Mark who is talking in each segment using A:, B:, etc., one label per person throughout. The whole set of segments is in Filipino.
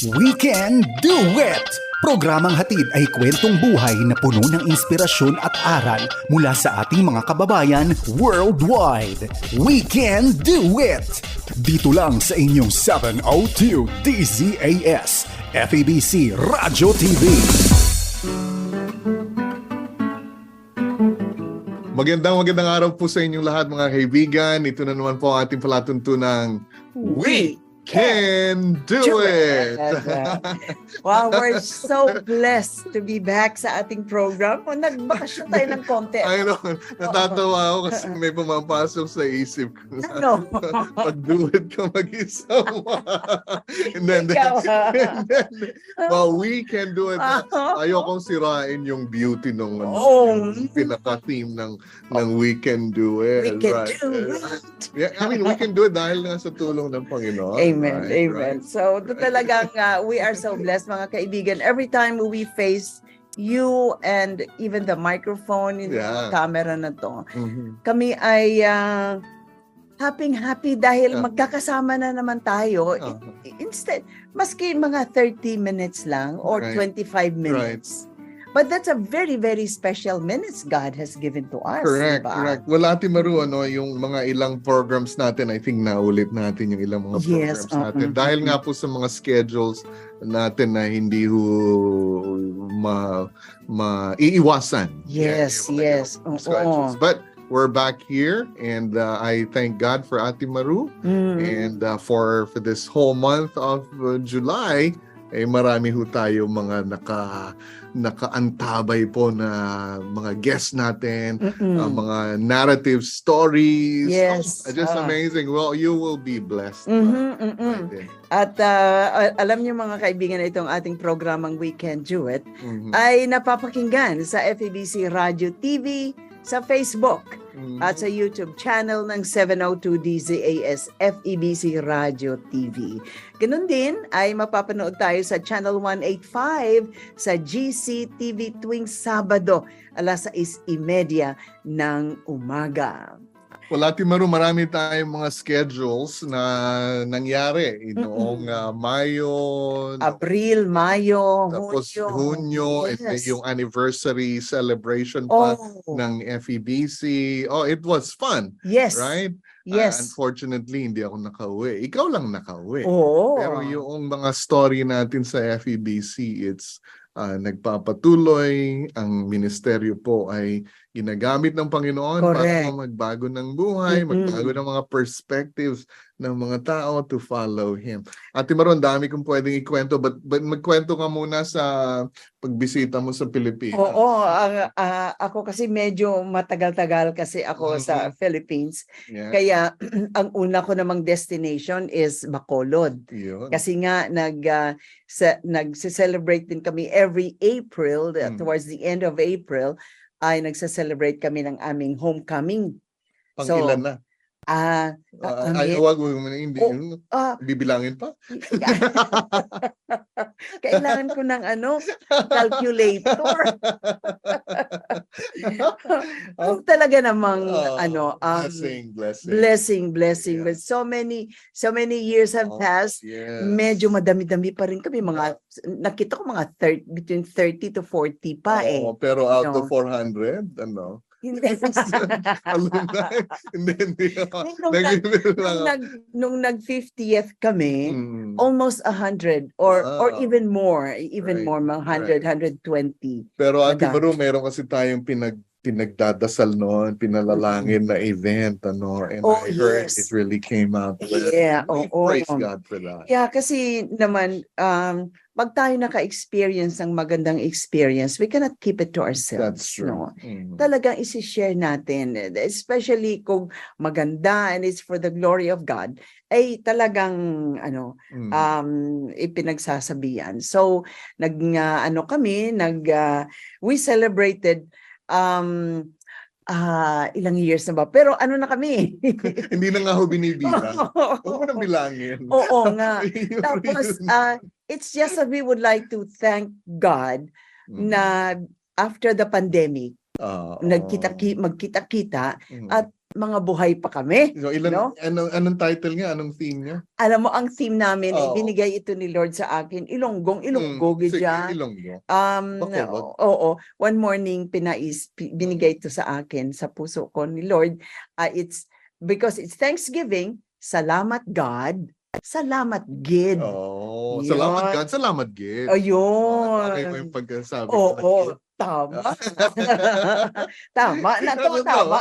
A: We Can Do It! Programang hatid ay kwentong buhay na puno ng inspirasyon at aral mula sa ating mga kababayan worldwide. We Can Do It! Dito lang sa inyong 702 DZAS, FEBC Radio TV.
B: Magandang magandang araw po sa inyong lahat mga kaibigan. Ito na naman po ang ating palatuntunang We Can Do It!
C: wow, we're so blessed to be back sa ating program. O, nagbakasyon tayo ng konti.
B: I know, natatawa ako kasi may pumapasok sa isip ko. na,
C: Ano?
B: Pag-do it ka mag-isa and then,
C: Ikaw,
B: and then, well, we can do it.
C: Ah.
B: Ayokong sirain yung beauty nung ano,
C: Oh.
B: pinaka-theme ng, ng We Can Do It.
C: We can
B: right?
C: do it.
B: Yeah, I mean, we can do it dahil nga sa tulong ng Panginoon.
C: Amen,
B: right,
C: amen.
B: right.
C: So, ito talagang uh, we are so blessed mga kaibigan. Every time we face you and even the microphone, yung
B: Yeah.
C: camera na to,
B: Mhm.
C: kami ay uh, happy-happy dahil
B: Yeah.
C: magkakasama na naman tayo.
B: Uh-huh.
C: Instead, maski mga 30 minutes lang or
B: Right.
C: 25 minutes. But that's a very, very special minutes God has given to us.
B: Correct,
C: diba?
B: correct. Wala Ate Maru, ano, yung mga ilang programs natin, I think naulit natin yung ilang mga
C: Yes,
B: programs natin.
C: uh-uh.
B: Dahil nga po sa mga schedules natin na hindi ho ma, ma iiwasan.
C: Yes,
B: mga
C: yes.
B: schedules. But we're back here and uh, I thank God for Ate Maru
C: Mm.
B: and uh, for for this whole month of uh, July eh marami ho tayo mga naka nakaantabay po na mga guests natin
C: Mm-mm.
B: uh, mga narrative stories.
C: Yes,
B: Oh, just
C: ah.
B: amazing. Well, you will be blessed. Then.
C: At uh, alam niyo mga kaibigan, itong ating programang We Can Do It
B: Mhm.
C: ay napapakinggan sa FEBC Radio TV, sa Facebook,
B: Mhm.
C: at sa YouTube channel ng 702 DZAS FEBC Radio TV. Ganun din ay mapapanood tayo sa Channel 185 sa GCTV tuwing Sabado alas 6.30 ng umaga.
B: Well, Ate Maru, marami tayong mga schedules na nangyari noong uh, Mayo,
C: Abril, Mayo,
B: tapos
C: Hunyo.
B: Hunyo, then
C: Yes.
B: yung anniversary celebration pa
C: Oh,
B: ng FEBC. Oh, it was fun,
C: yes.
B: right? Uh,
C: Yes.
B: unfortunately, hindi ako nakauwi. Ikaw lang nakauwi.
C: Oo.
B: Pero yung mga story natin sa FEBC, it's ah, nagpapatuloy. Ang ministeryo po ay ginagamit ng Panginoon para
C: Correct.
B: magbago ng buhay,
C: Mm-mm.
B: magbago ng mga perspectives ng mga tao to follow Him. Ate Maron, dami kong pwedeng ikwento, but, but magkwento ka muna sa pagbisita mo sa Pilipinas.
C: Oo, ang- ah, ako kasi medyo matagal-tagal kasi ako
B: Mhm.
C: sa Philippines.
B: Yeah,
C: Kaya ang una ko namang destination is Bacolod.
B: yun.
C: Kasi nga nag ah, sa, nagse-celebrate din kami every April uh,
B: Mm.
C: towards the end of April ay nagse-celebrate kami ng aming homecoming.
B: Pang
C: so,
B: ilan na?
C: Ah,
B: Ah,
C: ang
B: ay, wag mo hindi.
C: Oh. ah,
B: Bibilangin pa?
C: kailangan ko ng ano, calculator. Ang talaga namang
B: Oh,
C: ano, um,
B: blessing, blessing.
C: blessing, blessing.
B: Yeah.
C: But so many, so many years have
B: Oh,
C: passed.
B: yes.
C: Medyo madami-dami pa rin kami. Mga, nakita ko mga 30, between 30 to 40 pa eh.
B: Oo, pero out
C: No.
B: of 400, ano?
C: Hindi.
B: Alumni. hindi, hindi. ako.
C: nung, nag, nung, nag, nung nag 50th kami,
B: Mm.
C: almost 100 or or
B: Wow.
C: even more, even
B: Right,
C: more, mga 100, 120.
B: Pero Ate. Maru, meron kasi tayong pinag pinagdadasal noon, pinalalangin na event, ano, and
C: Oh,
B: I heard
C: yes.
B: it really came out well.
C: Yeah,
B: We
C: oo.
B: Praise God for that.
C: Yeah, kasi naman, um, pag tayo naka-experience ng magandang experience, we cannot keep it to ourselves.
B: That's true.
C: No?
B: Mm.
C: Talagang isi-share natin, especially kung maganda and it's for the glory of God, ay talagang ano,
B: Mm.
C: um ipinagsasabihan. So nag nga, ano kami, nag ah, we celebrated um ah ilang years na ba? Pero ano na kami?
B: Hindi na nga ho binibilang. Huwag mo nang bilangin.
C: Oo nga. Tapos ah it's just that we would like to thank God
B: Mm.
C: na after the pandemic,
B: Oo.
C: nagkita magkita-kita
B: Mm.
C: at mga buhay pa kami.
B: So, ilan,
C: No?
B: anong, anong title nga? Anong theme niya?
C: Alam mo, ang theme namin,
B: Oo.
C: ibinigay ito ni Lord sa akin, Ilonggong, Ilonggo,
B: Mm, sige,
C: gidya.
B: Ilonggo.
C: Um,
B: Bacolod.
C: oo, one morning pinais pi- binigay ito sa akin sa puso ko ni Lord. Ah, it's because it's Thanksgiving. Salamat God. Salamat Gid.
B: Oh,
C: Yun.
B: salamat God. Salamat Gid.
C: Ayun.
B: Bagay mo yung pagkasabi.
C: Oo,
B: na Gid.
C: Tama. tama na to, tama.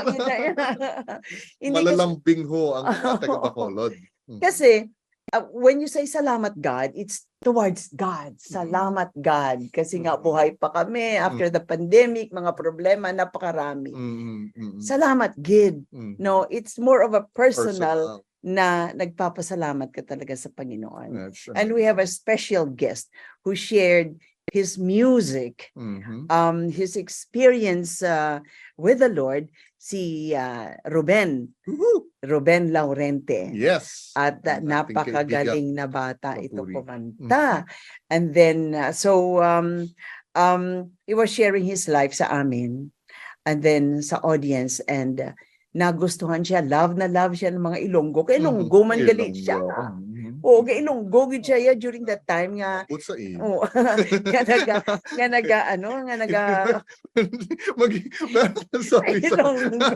C: Hindi
B: Malalambing ho ang mga taga-Bacolod. Mm.
C: Kasi uh, when you say salamat God, it's towards God.
B: Mm-hmm.
C: Salamat God. Kasi nga buhay pa kami after the pandemic, mga problema napakarami.
B: Mm, mm, mm,
C: Salamat Gid.
B: mm.
C: No, it's more of a personal
B: Personal.
C: na nagpapasalamat ka talaga sa Panginoon.
B: That's
C: And we have a special guest who shared his music,
B: Mhm.
C: um, his experience uh, with the Lord, si uh, Ruben,
B: Woohoo!
C: Ruben Laurente.
B: Yes.
C: At uh, napakagaling na bata ito
B: Papuri.
C: kumanta. And then, uh, so, um, um, he was sharing his life sa amin. And then sa audience and uh, nagustuhan siya. Love na love siya ng mga Ilonggo. Kay Ilonggo man gali siya.
B: Mhm.
C: Oo, kay Ilonggo gid siya ya during that time nga.
B: Abot sa iyo.
C: Oo. nga naga, nga naga, ano, nga naga,
B: Mag sorry, sorry.
C: Ilonggo.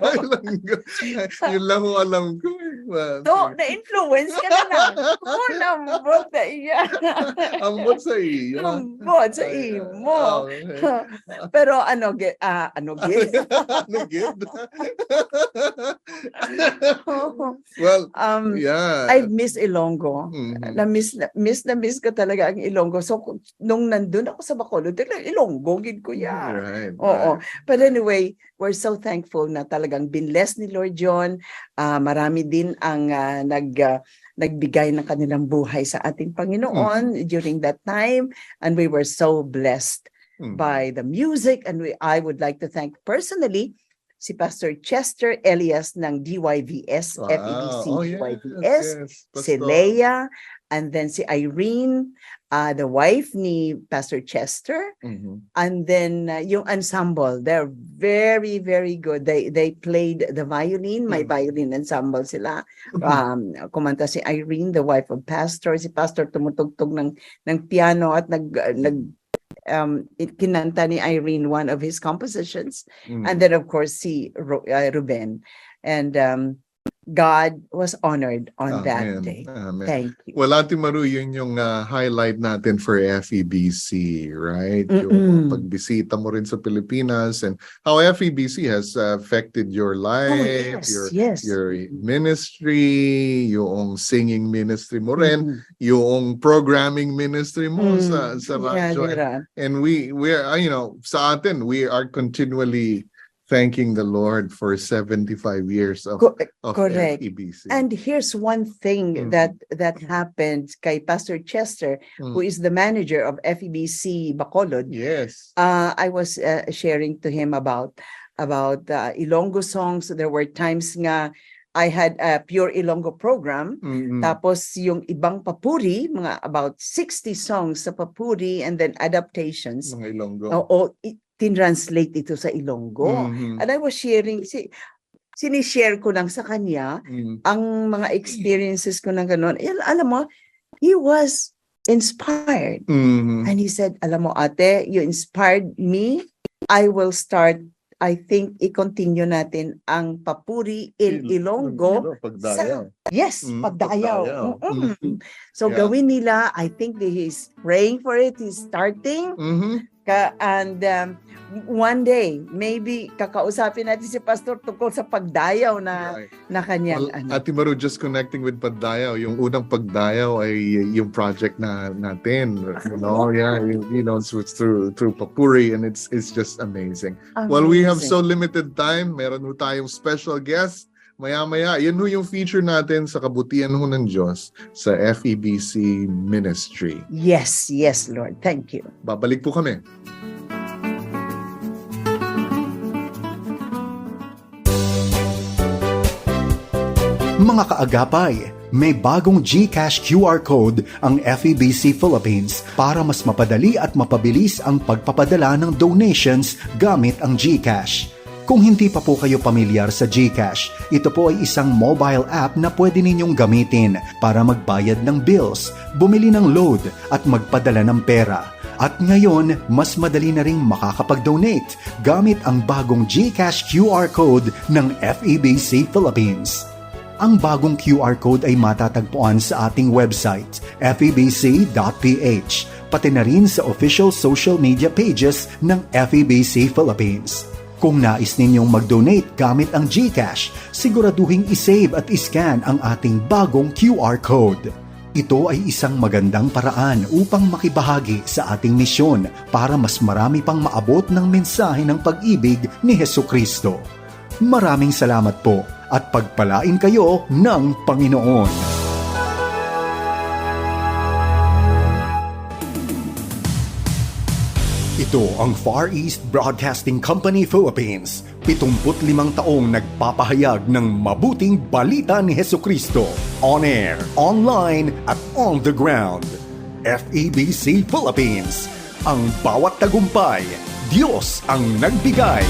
B: Yun lang alam ko. eh.
C: So, na-influence ka na lang. Oo, lambot na iya.
B: Ambot sa iyo.
C: Lambot sa imo.
B: Ah.
C: Pero ano, ge, ah, ano, ge?
B: ano gid? well,
C: um,
B: yeah.
C: I've missed Ilonggo.
B: Mhm.
C: Na miss na miss na miss ko talaga ang Ilonggo. So nung nandun ako sa Bacolod, talaga Ilonggo gid ko ya.
B: Right.
C: Oo.
B: right.
C: But anyway, we're so thankful na talagang binless ni Lord John. Ah, marami din ang ah, nag ah, nagbigay ng kanilang buhay sa ating Panginoon during that time and we were so blessed
B: Mhm.
C: by the music and we I would like to thank personally si Pastor Chester Elias ng DYVS
B: Wow.
C: FEBC
B: Oh, yes,
C: DYVS
B: yes.
C: si. Leia and then si Irene uh, the wife ni Pastor Chester
B: Mhm.
C: and then uh, yung ensemble they're very very good they they played the violin may
B: Mm.
C: violin ensemble sila um kumanta si Irene the wife of pastor si pastor tumutugtog ng ng piano at nag uh, nag um it- kinanta ni Irene one of his compositions
B: Mhm.
C: and then of course si Ru- uh, Ruben and um God was honored on that
B: Amen.
C: day
B: Amen.
C: thank you
B: Well, Ate Maru, yun yung ah, highlight natin for FEBC, right?
C: Mm-mm.
B: Yung pagbisita mo rin sa Pilipinas and how FEBC has uh, affected your life,
C: oh yes
B: your
C: yes
B: your ministry, yung singing ministry mo rin,
C: Mhm.
B: yung programming ministry mo
C: Mm.
B: sa sa
C: Yeah. Dira.
B: And we we are you know, sa atin we are continually thanking the Lord for 75 years of
C: Co-
B: of
C: correct.
B: FEBC.
C: And here's one thing
B: Mm.
C: that that happened kay Pastor Chester,
B: Mm.
C: who is the manager of FEBC Bacolod.
B: yes.
C: Uh, I was uh, sharing to him about about uh, Ilonggo songs. There were times nga I had a pure Ilonggo program.
B: Mm-mm.
C: Tapos yung ibang papuri, mga about 60 songs sa papuri and then adaptations.
B: mga Ilonggo.
C: Oo, tinranslate ito sa Ilonggo.
B: Mhm.
C: And I was sharing, si, sinishare ko lang sa kanya
B: Mm.
C: ang mga experiences ko ng ganun. Yan, alam mo, he was inspired.
B: Mhm.
C: And he said, alam mo ate, you inspired me. I will start, I think, i-continue natin ang papuri in
B: Il-
C: Ilonggo.
B: Pagdayaw.
C: Yes,
B: Mm,
C: pagdayaw.
B: pagdayaw.
C: Mm-mm.
B: Mhm.
C: So
B: Yeah.
C: gawin nila, I think that he's praying for it, he's starting.
B: Mhm.
C: Ka, and um, one day, maybe kakausapin natin si Pastor tungkol sa pagdayaw na,
B: Right.
C: na kanyang
B: Well,
C: ano.
B: Ate Maru, just connecting with Pagdayaw, yung unang Pagdayaw ay yung project na natin. You know, yeah, you, you know, so it's through through Papuri and it's it's just amazing. Well, we have so
C: Amazing.
B: limited time. Meron ho tayong special guest. Maya-maya, yan ho yung feature natin sa kabutihan ho ng Diyos sa FEBC Ministry.
C: Yes, yes, Lord. Thank you.
B: Babalik po kami.
A: Mga kaagapay, may bagong GCash QR code ang FEBC Philippines para mas mapadali at mapabilis ang pagpapadala ng donations gamit ang GCash. Kung hindi pa po kayo pamilyar sa GCash, ito po ay isang mobile app na pwede ninyong gamitin para magbayad ng bills, bumili ng load at magpadala ng pera. At ngayon, mas madali na ring makakapag-donate gamit ang bagong GCash QR code ng FEBC Philippines. Ang bagong QR code ay matatagpuan sa ating website, febc.ph, pati na rin sa official social media pages ng FEBC Philippines. Kung nais ninyong mag-donate gamit ang GCash, siguraduhin isave at iscan ang ating bagong QR code. Ito ay isang magandang paraan upang makibahagi sa ating misyon para mas marami pang maabot ng mensahe ng pag-ibig ni Heso Kristo. Maraming salamat po at pagpalain kayo ng Panginoon. Ito ang Far East Broadcasting Company Philippines. 75 taong nagpapahayag ng mabuting balita ni Heso Kristo. On air, online, at on the ground. FEBC Philippines. Ang bawat tagumpay, Diyos ang nagbigay.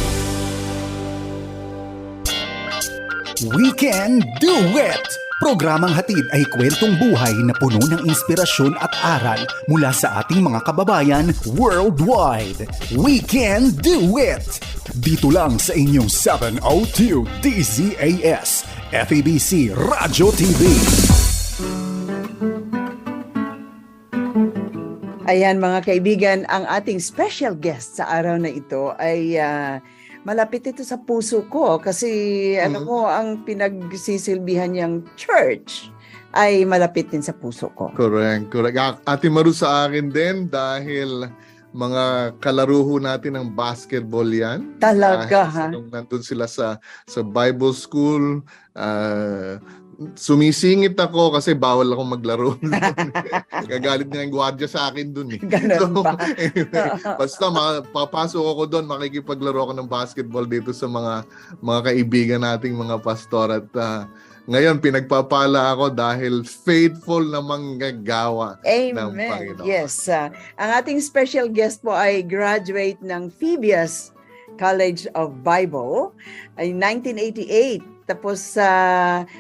A: We can do it! Programang hatid ay kwentong buhay na puno ng inspirasyon at aral mula sa ating mga kababayan worldwide. We can do it! Dito lang sa inyong 702 DZAS FEBC Radio TV.
C: Ayan mga kaibigan, ang ating special guest sa araw na ito ay ah, malapit ito sa puso ko kasi ano
B: Mhm.
C: mo ang pinagsisilbihan niyang church ay malapit din sa puso ko.
B: Correct, correct. Ate Maru sa akin din dahil mga kalaro ho natin ng basketball yan.
C: Talaga
B: Dahil
C: ha?
B: Nung nandun sila sa sa Bible school, ah, sumisingit ako kasi bawal ako maglaro. Gagalit nga yung gwardiya sa akin dun eh.
C: Ganon ba?
B: anyway, basta ma- papasok ako doon, makikipaglaro ako ng basketball dito sa mga mga kaibigan nating mga pastor at ah, ngayon pinagpapala ako dahil faithful na manggagawa. ng
C: Amen.
B: Panginoon.
C: Yes. ah, ang ating special guest po ay graduate ng Phoebus College of Bible ay 1988. Tapos sa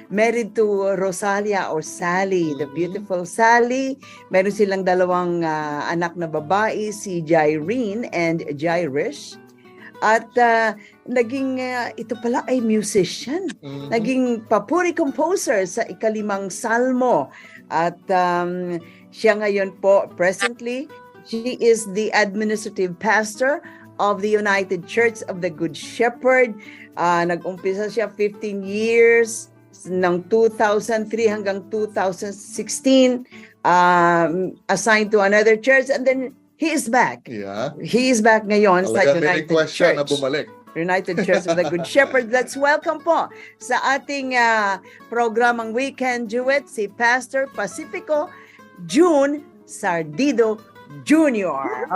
C: married to Rosalia or Sally, the
B: Mhm.
C: beautiful Sally. Meron silang dalawang ah, anak na babae, si Jairene and Jairish. At ah, naging ah, ito pala ay musician
B: Mhm.
C: naging papuri composer sa ikalimang salmo. At um, siya ngayon po, presently, she is the administrative pastor of the United Church of the Good Shepherd. Ah, nag-umpisa siya 15 years ng 2003 hanggang 2016 um, assigned to another church and then he is back.
B: Yeah.
C: He is back ngayon sa
B: Talaga may
C: United Church.
B: na bumalik.
C: United Church of the Good Shepherd. Let's welcome po sa ating ah, programang Weekend Duet si Pastor Pacifico June Sardido Jr.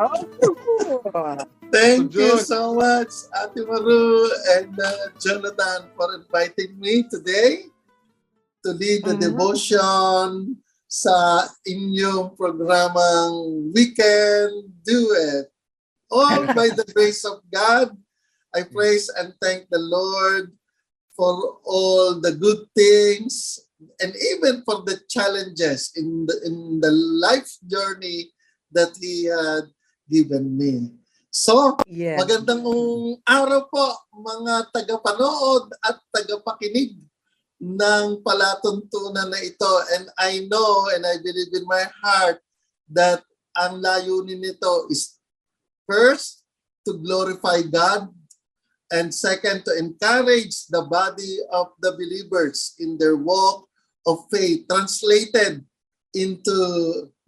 D: Thank you so much, Ate Maru and uh, Jonathan, for inviting me today to lead the
C: Mhm.
D: devotion sa inyong programang Weekend Do It. All by the grace of God, I praise and thank the Lord for all the good things and even for the challenges in the, in the life journey that He had given me. So,
C: Yes.
D: Magandang araw po mga tagapanood at tagapakinig ng palatuntunan na ito. And I know and I believe in my heart that ang layunin nito is first, to glorify God and second, to encourage the body of the believers in their walk of faith translated into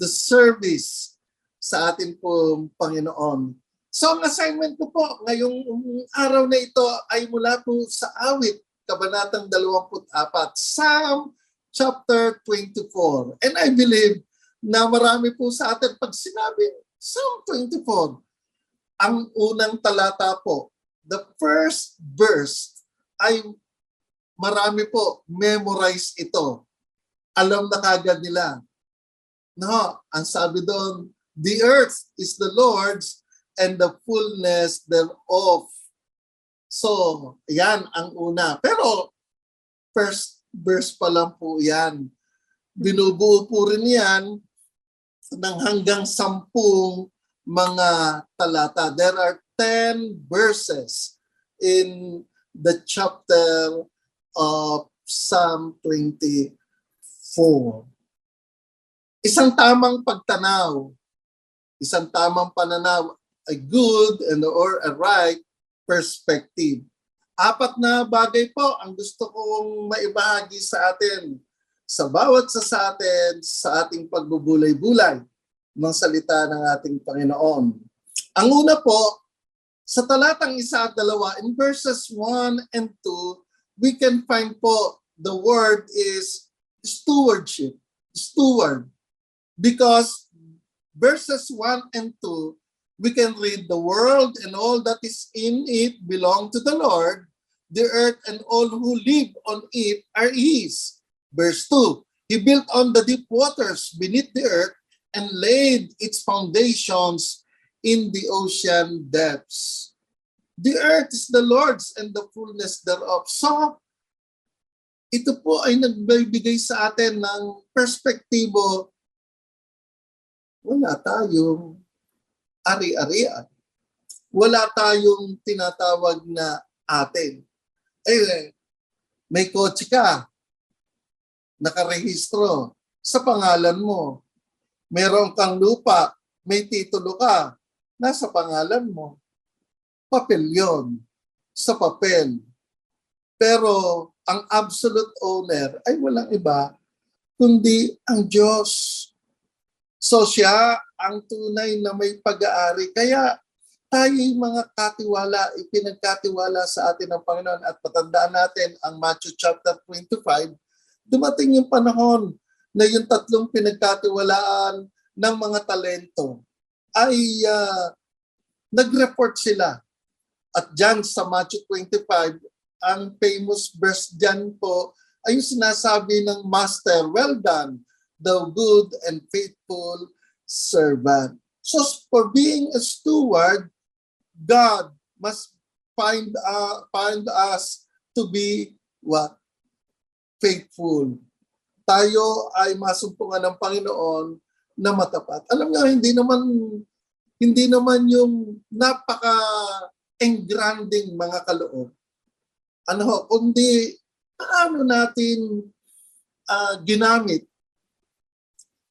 D: the service sa atin pong Panginoon. So ang assignment ko po ngayong araw na ito ay mula po sa awit, Kabanatang 24, Psalm chapter 24. And I believe na marami po sa atin pag sinabi Psalm 24, ang unang talata po, the first verse ay marami po memorize ito. Alam na kagad nila. No, ang sabi doon, the earth is the Lord's and the fullness thereof, So, yan ang una. Pero, first verse pa lang po yan. Binubuo po rin yan ng hanggang sampung mga talata. There are 10 verses in the chapter of Psalm 24. Isang tamang pagtanaw, isang tamang pananaw, a good and or a right perspective. Apat na bagay po ang gusto kong maibahagi sa atin sa bawat sa sa atin sa ating pagbubulay-bulay ng salita ng ating Panginoon. Ang una po, sa talatang isa at dalawa, in verses 1 and 2, we can find po the word is stewardship, steward. Because verses 1 and 2, we can read the world and all that is in it belong to the Lord. The earth and all who live on it are his. Verse 2, he built on the deep waters beneath the earth and laid its foundations in the ocean depths. The earth is the Lord's and the fullness thereof. So, ito po ay nagbibigay sa atin ng perspektibo wala tayong ari-arian. Wala tayong tinatawag na atin. Eh, may kotse ka, nakarehistro sa pangalan mo. Meron kang lupa, may titulo ka, nasa pangalan mo. Papel yon sa papel. Pero ang absolute owner ay walang iba kundi ang Diyos. So siya ang tunay na may pag-aari. Kaya tayo mga katiwala, ipinagkatiwala sa atin ng Panginoon at patandaan natin ang Matthew chapter 25, dumating yung panahon na yung tatlong pinagkatiwalaan ng mga talento ay ah, nag-report sila. At dyan sa Matthew 25, ang famous verse dyan po ay yung sinasabi ng Master, well done, thou good and faithful servant. So for being a steward, God must find uh, find us to be what? Faithful. Tayo ay masumpungan ng Panginoon na matapat. Alam nga hindi naman hindi naman yung napaka engranding mga kaloob. Ano kundi paano natin ah, ginamit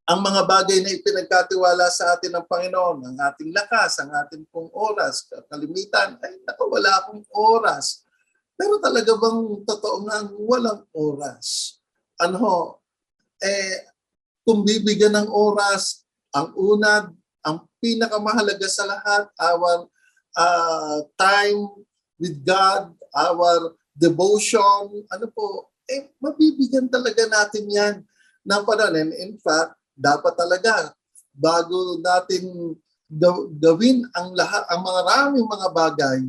D: ang mga bagay na ipinagkatiwala sa atin ng Panginoon, ang ating lakas, ang ating pong oras, kalimitan, ay naku, wala akong oras. Pero talaga bang totoo nga walang oras? Ano eh, kung bibigyan ng oras, ang una, ang pinakamahalaga sa lahat, our uh, time with God, our devotion, ano po, eh, mabibigyan talaga natin yan ng panahon. And in fact, dapat talaga bago natin gaw- gawin ang lahat ang maraming mga bagay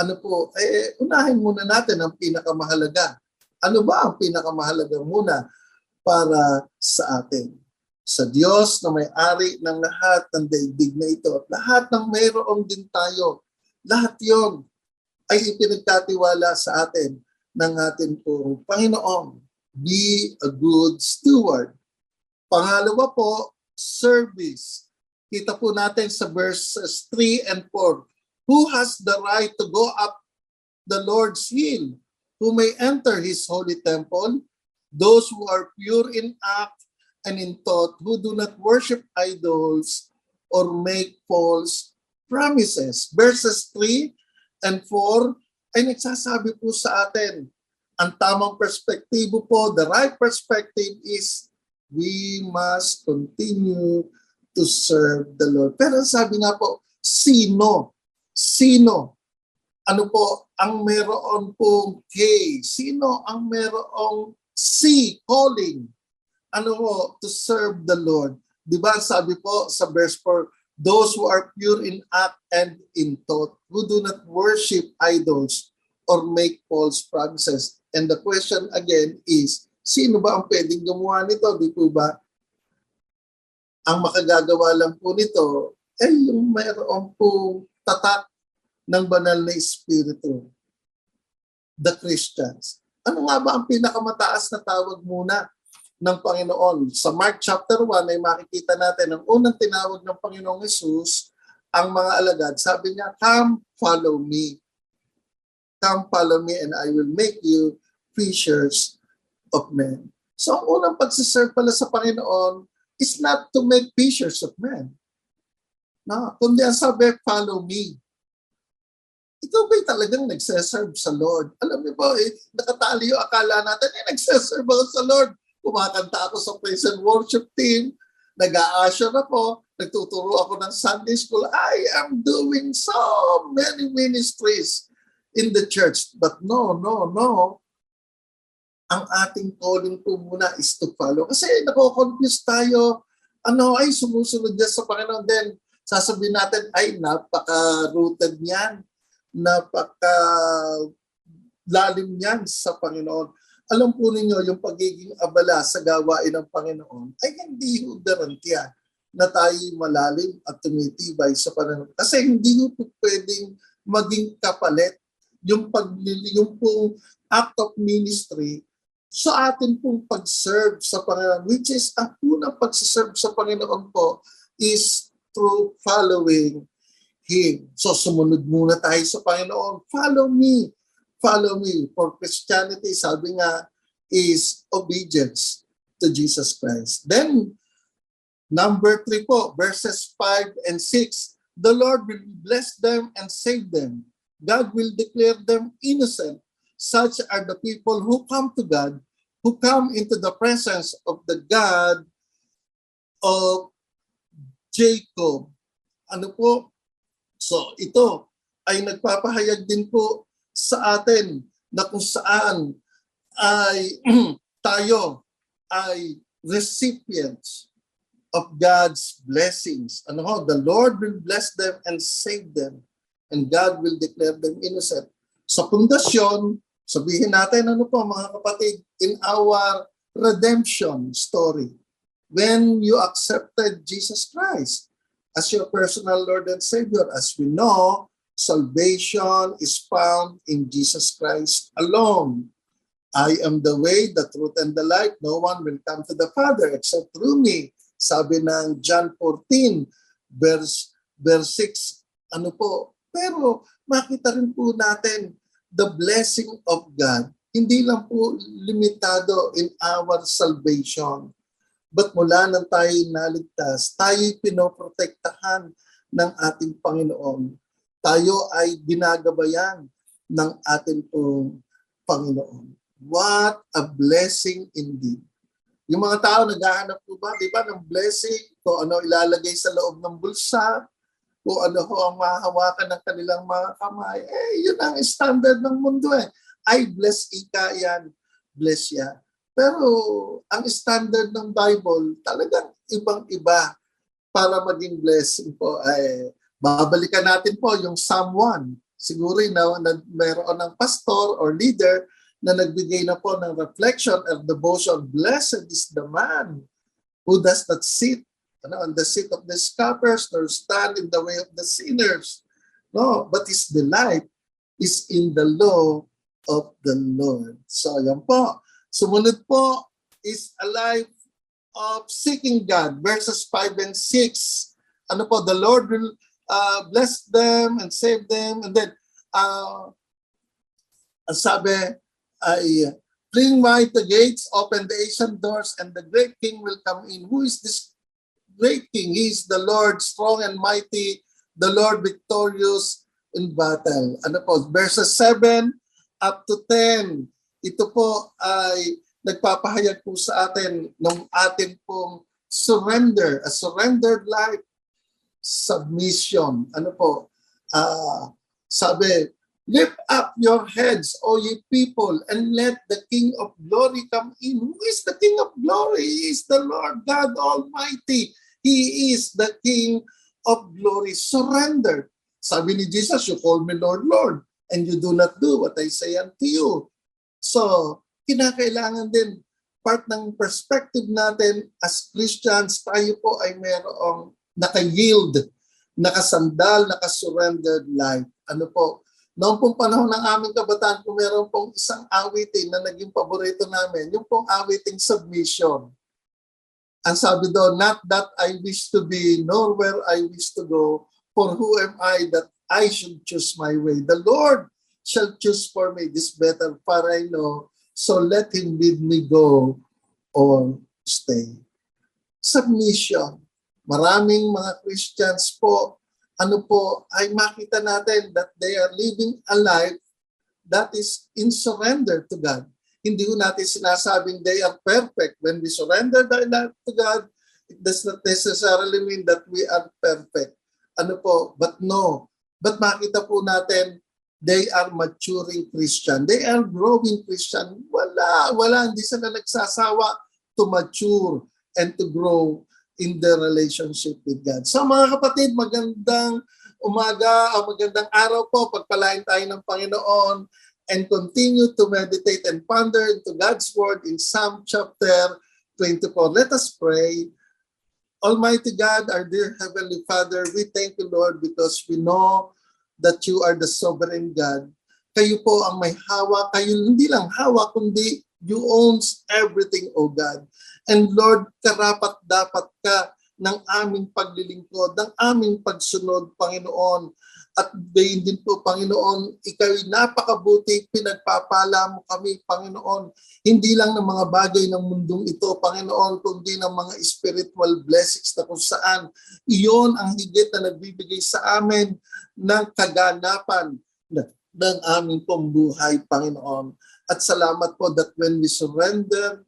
D: ano po eh unahin muna natin ang pinakamahalaga. Ano ba ang pinakamahalaga muna para sa atin? Sa Diyos na may-ari ng lahat ng daigdig na ito at lahat ng mayroon din tayo lahat yon ay ipinagkatiwala sa atin ng ating pong Panginoon. Be a good steward Pangalawa po, service. Kita po natin sa verses 3 and 4. Who has the right to go up the Lord's hill? Who may enter his holy temple? Those who are pure in act and in thought, who do not worship idols or make false promises. Verses 3 and 4 ay nagsasabi po sa atin, ang tamang perspektibo po, the right perspective is we must continue to serve the Lord. Pero sabi nga po, sino? Sino? Ano po ang meron pong K? Sino ang merong C? Calling. Ano po? To serve the Lord. Di ba sabi po sa verse 4, those who are pure in act and in thought, who do not worship idols or make false promises. And the question again is, Sino ba ang pwedeng gumawa nito? Di po ba? Ang makagagawa lang po nito ay yung mayroon po tatak ng banal na espiritu. the Christians. Ano nga ba ang pinakamataas na tawag muna ng Panginoon? Sa Mark chapter 1 ay makikita natin ang unang tinawag ng Panginoong Jesus ang mga alagad. Sabi niya, come follow me. Come follow me and I will make you fishers of men. So ang unang pagsiserve pala sa Panginoon is not to make fishers of men. No, kundi ang sabi, follow me. Ikaw ba'y talagang nagseserve sa Lord? Alam niyo ba, eh, nakatali yung akala natin, eh, nagseserve ako sa Lord. Kumakanta ako sa praise and worship team, nag-a-usher ako, nagtuturo ako ng Sunday school. I am doing so many ministries in the church. But no, no, no. Ang ating calling po muna is to follow. Kasi nako-confuse tayo. Ano ay sumusunod niya sa Panginoon. Then sasabihin natin, ay napaka-rooted niyan. Napaka lalim niyan sa Panginoon. Alam po ninyo, yung pagiging abala sa gawain ng Panginoon ay hindi ho garantiya na tayo malalim at tumitibay sa Panginoon. Kasi hindi ho po pwedeng maging kapalit yung pag yung pong act of ministry sa atin pong pag-serve sa Panginoon, which is ang unang pag-serve sa Panginoon po is through following Him. So sumunod muna tayo sa Panginoon. Follow me. Follow me. For Christianity, sabi nga, is obedience to Jesus Christ. Then, number three po, verses 5 and 6, The Lord will bless them and save them. God will declare them innocent. Such are the people who come to God, who come into the presence of the God of Jacob. Ano po? So ito ay nagpapahayag din po sa atin na kung saan ay tayo ay recipients of God's blessings. Ano ho? The Lord will bless them and save them and God will declare them innocent. Sa pundasyon, sabihin natin ano po mga kapatid, in our redemption story, when you accepted Jesus Christ as your personal Lord and Savior, as we know, salvation is found in Jesus Christ alone. I am the way, the truth, and the life. No one will come to the Father except through me. Sabi ng John 14, verse, verse 6. Ano po? Pero makita rin po natin the blessing of God. Hindi lang po limitado in our salvation. But mula nang tayo naligtas, tayo pinoprotektahan ng ating Panginoon. Tayo ay ginagabayan ng ating pong Panginoon. What a blessing indeed. Yung mga tao naghahanap po ba, di ba, ng blessing, kung ano ilalagay sa loob ng bulsa, kung ano ho ang mahahawakan ng kanilang mga kamay. Eh, yun ang standard ng mundo eh. I bless ika yan, bless yan. Pero ang standard ng Bible, talagang ibang-iba para maging blessing po. Ay, babalikan natin po yung Psalm 1. Siguro na, na mayroon ng pastor or leader na nagbigay na po ng reflection of devotion. Blessed is the man who does not sit ano, on the seat of the scoffers nor stand in the way of the sinners. No, but his delight is in the law of the Lord. So yan po. Sumunod po is a life of seeking God. Verses 5 and 6. Ano po, the Lord will uh, bless them and save them. And then, uh, ang sabi ay, Bring wide the gates, open the ancient doors, and the great king will come in. Who is this great king. He is the Lord strong and mighty, the Lord victorious in battle. Ano po, verses 7 up to 10. Ito po ay nagpapahayag po sa atin ng atin pong surrender, a surrendered life, submission. Ano po, ah sabi, Lift up your heads, O ye people, and let the King of glory come in. Who is the King of glory? He is the Lord God Almighty. He is the King of glory. Surrender. Sabi ni Jesus, you call me Lord, Lord, and you do not do what I say unto you. So, kinakailangan din part ng perspective natin as Christians, tayo po ay mayroong naka-yield, nakasandal, nakasurrendered life. Ano po? Noong pong panahon ng aming kabataan, kung meron pong isang awitin na naging paborito namin, yung pong awiting submission. Ang sabi doon, not that I wish to be, nor where I wish to go, for who am I that I should choose my way? The Lord shall choose for me this better far I know, so let Him bid me go or stay. Submission. Maraming mga Christians po, ano po, ay makita natin that they are living a life that is in surrender to God. Hindi ko natin sinasabing they are perfect. When we surrender the life to God, it does not necessarily mean that we are perfect. Ano po, but no. But makita po natin, they are maturing Christian. They are growing Christian. Wala, wala. Hindi sila nagsasawa to mature and to grow in their relationship with God. So mga kapatid, magandang umaga o magandang araw po. Pagpalain tayo ng Panginoon and continue to meditate and ponder into God's Word in Psalm chapter 24. Let us pray. Almighty God, our dear Heavenly Father, we thank you, Lord, because we know that you are the sovereign God. Kayo po ang may hawak. Kayo hindi lang hawak, kundi you owns everything, O God. And Lord, karapat dapat ka ng aming paglilingkod, ng aming pagsunod, Panginoon. At gayon din po, Panginoon, ikaw'y napakabuti, pinagpapala mo kami, Panginoon. Hindi lang ng mga bagay ng mundong ito, Panginoon, kundi ng mga spiritual blessings na kung saan iyon ang higit na nagbibigay sa amin ng kaganapan na- ng aming pambuhay, Panginoon. At salamat po that when we surrender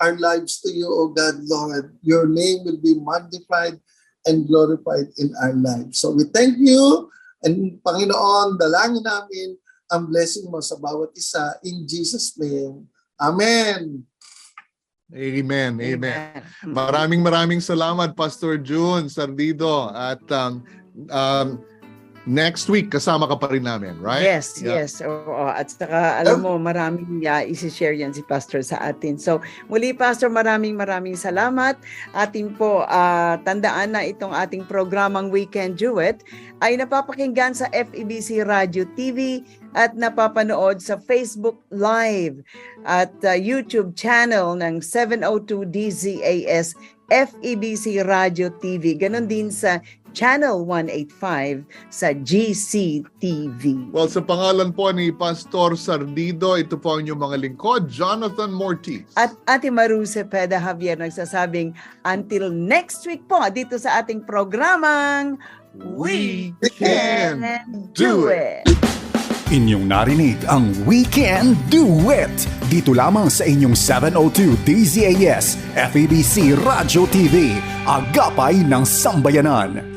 D: our lives to you, O God, Lord, your name will be magnified and glorified in our lives. So we thank you and Panginoon, dalangin namin ang blessing mo sa bawat isa in Jesus' name. Amen.
B: Amen. Amen. Maraming maraming salamat Pastor June Sardido at um, um, next week kasama ka pa rin namin, right?
C: Yes,
B: Yeah.
C: yes. Oo. At saka, alam mo, maraming uh, isi-share yan si Pastor sa atin. So, muli, Pastor, maraming maraming salamat. Ating po, ah, tandaan na itong ating programang Weekend Duet ay napapakinggan sa FEBC Radio TV at napapanood sa Facebook Live at ah, YouTube channel ng 702 DZAS FEBC Radio TV. Ganon din sa Channel 185 sa GCTV.
B: Well, sa pangalan po ni Pastor Sardido, ito po ang inyong mga lingkod, Jonathan Mortiz.
C: At Ate Maru Cepeda Javier nagsasabing until next week po dito sa ating programang
B: We
C: Can
B: Can
C: Do
B: Do
C: It.
A: Inyong narinig ang Weekend Duet dito lamang sa inyong 702 DZAS FEBC Radio TV, agapay ng sambayanan.